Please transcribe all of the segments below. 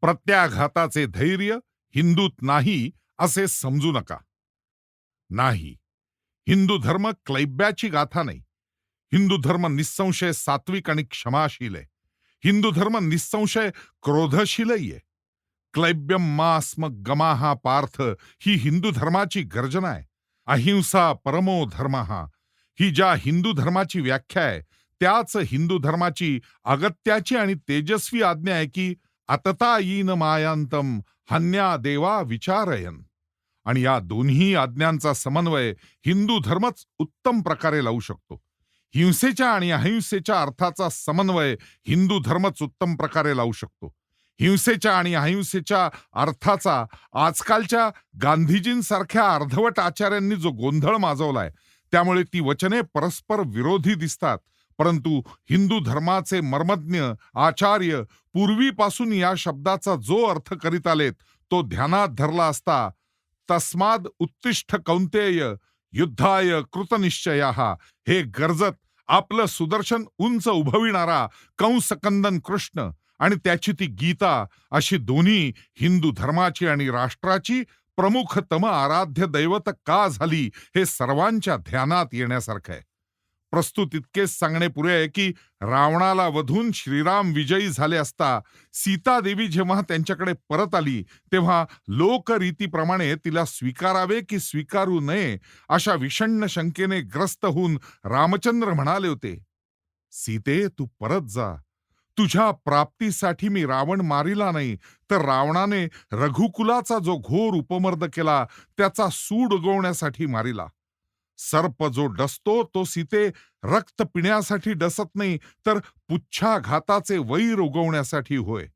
प्रत्याघाताचे धैर्य हिंदूत नाही असे समजू नका. नाही. हिंदू धर्म क्लैब्याची गाथा नाही. हिंदू धर्म निसंशय सात्विक आणि क्षमाशील आहे. हिंदू धर्म निसंशय क्रोधशीलही आहे. क्लैब्यम मास्म गमाहा पार्थ ही हिंदू धर्माची गर्जना आहे. अहिंसा परमो धर्म ही ज्या हिंदू धर्माची व्याख्या आहे त्याच हिंदू धर्माची अगत्याची आणि तेजस्वी आज्ञा आहे की आतता येईन मायांतम हन्या देवा विचारयन. आणि या दोन्ही आज्ञांचा समन्वय हिंदू धर्मच उत्तम प्रकारे लावू शकतो. हिंसेच्या आणि अहिंसेच्या अर्थाचा समन्वय हिंदू धर्मच उत्तम प्रकारे लावू शकतो. हिंसेच्या आणि अहिंसेच्या अर्थाचा आजकालच्या गांधीजींसारख्या अर्धवट आचार्यांनी जो गोंधळ माजवलाय त्यामुळे ती वचने परस्पर विरोधी दिसतात. परंतु हिंदू धर्माचे मर्मज्ञ आचार्य पूर्वीपासून या शब्दाचा जो अर्थ करीत आलेत तो ध्यानात धरला असता तस्माद उत्तिष्ठ कौंतेय युद्धाय कृतनिश्चया हे गरजत आपलं सुदर्शन उंच उभविणारा कंसकंदन कृष्ण आणि त्याची ती गीता अशी दोन्ही हिंदू धर्माची आणि राष्ट्राची प्रमुखतम आराध्य दैवत का झाली हे सर्वांच्या ध्यानात येण्यासारखं आहे. प्रस्तुत इतकेच सांगणे पुरे आहे की रावणाला वधून श्रीराम विजयी झाले असता सीतादेवी जेव्हा त्यांच्याकडे परत आली तेव्हा लोकरीतीप्रमाणे तिला स्वीकारावे की स्वीकारू नये अशा विषण्ण शंकेने ग्रस्त होऊन रामचंद्र म्हणाले होते सीते तू परत जा. तुझ्या प्राप्तीसाठी मी रावण मारिला नाही तर रावणाने रघुकुलाचा जो घोर उपमर्द केला त्याचा सूड उगवण्यासाठी मारिला. सर्प जो डसतो तो सीते रक्त पिण्यासाठी डसत नाही तर पुच्छाघाताचे वैर उगवण्यासाठी होय.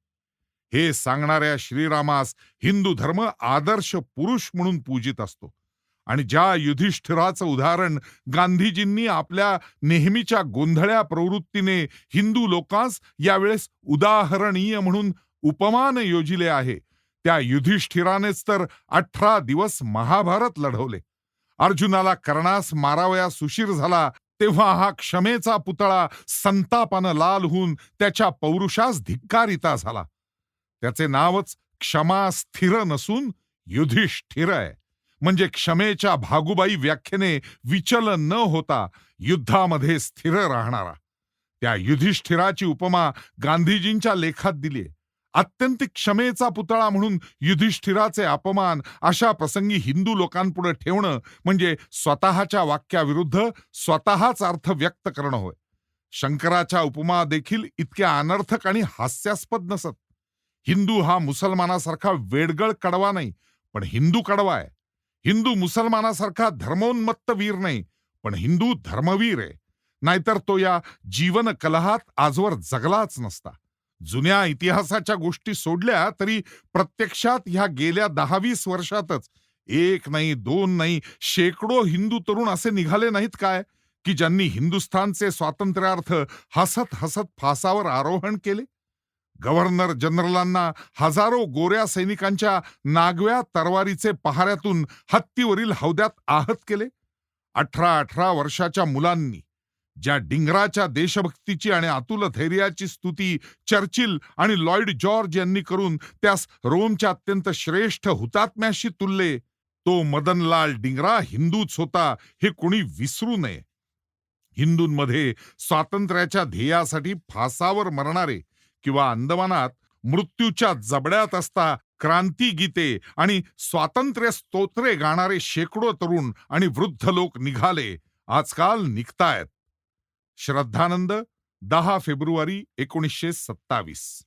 हे सांगणाऱ्या श्रीरामास हिंदू धर्म आदर्श पुरुष म्हणून पूजित असतो. आणि ज्या युधिष्ठिराचं उदाहरण गांधीजींनी आपल्या नेहमीच्या गोंधळ्या प्रवृत्तीने हिंदू लोकांस यावेळेस उदाहरणीय म्हणून उपमान योजिले आहे त्या युधिष्ठिरानेच तर अठरा दिवस महाभारत लढवले. अर्जुनाला कर्णास मारावया सुशीर झाला तेव्हा हा क्षमेचा पुतळा संतापानं लाल होऊन त्याच्या पौरुषास धिक्कारिता झाला. त्याचे नावच क्षमा स्थिर नसून युधिष्ठिर आहे. म्हणजे क्षमेच्या भागुबाई व्याख्येने विचल न होता युद्धामध्ये स्थिर राहणारा. त्या युधिष्ठिराची उपमा गांधीजींच्या लेखात दिली अत्यंतिक क्षमेचा पुतळा म्हणून युधिष्ठिराचे अपमान अशा प्रसंगी हिंदू लोकांपुढे ठेवणं म्हणजे स्वतःच्या वाक्याविरुद्ध स्वतःच अर्थ व्यक्त करणं होय. शंकराच्या उपमा देखील इतक्या अनर्थक आणि हास्यास्पद नसत. हिंदू हा मुसलमानासारखा वेडगळ कडवा नाही पण हिंदू कडवा आहे. हिंदू मुसलमानासारखा धर्मोन्मत्त वीर नाही पण हिंदू धर्मवीर आहे. नाहीतर तो या जीवन कलहात आजवर जगलाच नसता. जुन्या इतिहासाच्या गोष्टी सोडल्या तरी प्रत्यक्षात ह्या गेल्या दहावीस वर्षातच एक नाही दोन नाही शेकडो हिंदू तरुण असे निघाले नाहीत काय? की ज्यांनी हिंदुस्थानचे स्वातंत्र्यार्थ हसत हसत फासावर आरोहण केले? गव्हर्नर जनरलांना हजारो गोऱ्या सैनिकांच्या नागव्या तरवारीचे पहाऱ्यातून हत्तीवरील हौद्यात आहत केले? अठरा अठरा वर्षाच्या मुलांनी ज्या डिंगराच्या देशभक्तीची आणि अतुल धैर्याची स्तुती चर्चिल आणि लॉयड जॉर्ज यांनी करून त्यास रोमच्या अत्यंत श्रेष्ठ हुतात्म्याशी तुलले तो मदनलाल डिंगरा हिंदूच होता हे कोणी विसरू नये. हिंदूंमध्ये स्वातंत्र्याच्या ध्येयासाठी फासावर मरणारे किंवा अंदमानात मृत्यूच्या जबड्यात असता क्रांती गीते आणि स्वातंत्र्य स्तोत्रे गाणारे शेकडो तरुण आणि वृद्ध लोक निघाले आजकाल निघतायत. श्रद्धानंद दहा फेब्रुवारी एकोणीसशे सत्तावीस.